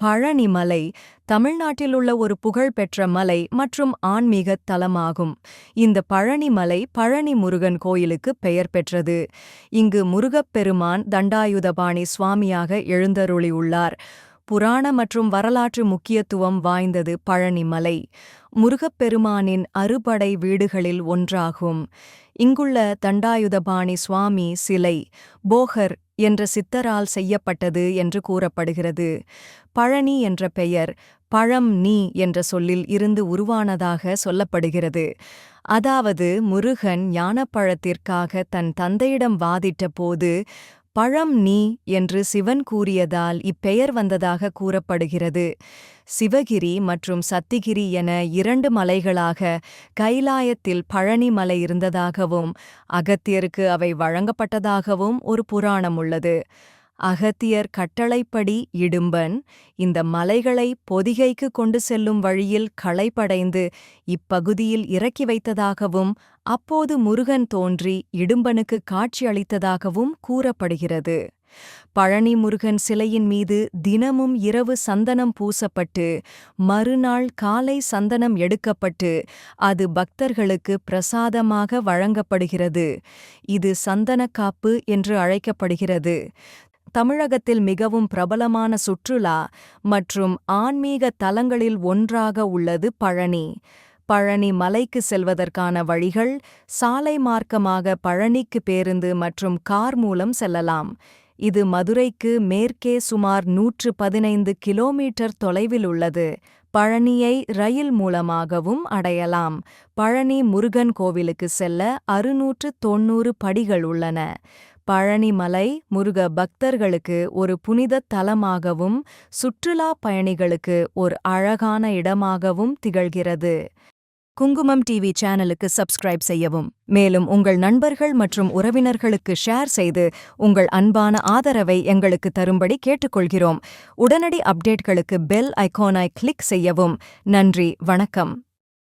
பழனி மலை தமிழ்நாட்டில் உள்ள ஒரு புகழ்பெற்ற மலை மற்றும் ஆன்மீக தலமாகும். இந்த பழனி மலை பழனி முருகன் கோயிலுக்கு பெயர் பெற்றது. இங்கு முருகப்பெருமான் தண்டாயுதபாணி சுவாமியாக எழுந்தருளியுள்ளார். புராண மற்றும் வரலாற்று முக்கியத்துவம் வாய்ந்தது பழனி மலை முருகப்பெருமானின் அறுபடை வீடுகளில் ஒன்றாகும். இங்குள்ள தண்டாயுதபாணி சுவாமி சிலை போகர் என்ற சித்தரால் செய்யப்பட்டது என்று கூறப்படுகிறது. பழனி என்ற பெயர் பழம் நீ என்ற சொல்லில் இருந்து உருவானதாக சொல்லப்படுகிறது. அதாவது முருகன் ஞானப்பழத்திற்காக தன் தந்தையிடம் வாதிட்ட போது பழம் நீ என்று சிவன் கூறியதால் இப்பெயர் வந்ததாக கூறப்படுகிறது. சிவகிரி மற்றும் சத்திகிரி என இரண்டு மலைகளாக கைலாயத்தில் பழனி மலை இருந்ததாகவும் அகத்தியருக்கு அவை வழங்கப்பட்டதாகவும் ஒரு புராணம் உள்ளது. அகத்தியர் கட்டளைப்படி இடும்பன் இந்த மலைகளை பொதிகைக்கு கொண்டு செல்லும் வழியில் களைப்படைந்து இப்பகுதியில் இறக்கி வைத்ததாகவும் அப்போது முருகன் தோன்றி இடும்பனுக்கு காட்சியளித்ததாகவும் கூறப்படுகிறது. பழனி முருகன் சிலையின் மீது தினமும் இரவு சந்தனம் பூசப்பட்டு மறுநாள் காலை சந்தனம் எடுக்கப்பட்டு அது பக்தர்களுக்கு பிரசாதமாக வழங்கப்படுகிறது. இது சந்தனக்காப்பு என்று அழைக்கப்படுகிறது. தமிழகத்தில் மிகவும் பிரபலமான சுற்றுலா மற்றும் ஆன்மீக தலங்களில் ஒன்றாக உள்ளது பழனி. பழனி மலைக்கு செல்வதற்கான வழிகள் சாலை மார்க்கமாக பழனிக்கு பேருந்து மற்றும் கார் மூலம் செல்லலாம். இது மதுரைக்கு மேற்கே சுமார் நூற்று பதினைந்து கிலோமீட்டர் தொலைவில் உள்ளது. பழனியை ரயில் மூலமாகவும் அடையலாம். பழனி முருகன் கோவிலுக்கு செல்ல அறுநூற்று தொன்னூறு படிகள் உள்ளன. பழனிமலை முருக பக்தர்களுக்கு ஒரு புனித தலமாகவும் சுற்றுலா பயணிகளுக்கு ஒரு அழகான இடமாகவும் திகழ்கிறது. குங்குமம் டிவி சேனலுக்கு சப்ஸ்கிரைப் செய்யவும். மேலும் உங்கள் நண்பர்கள் மற்றும் உறவினர்களுக்கு ஷேர் செய்து உங்கள் அன்பான ஆதரவை எங்களுக்கு தரும்படி கேட்டுக்கொள்கிறோம். உடனடி அப்டேட்களுக்கு பெல் ஐகானை கிளிக் செய்யவும். நன்றி வணக்கம்.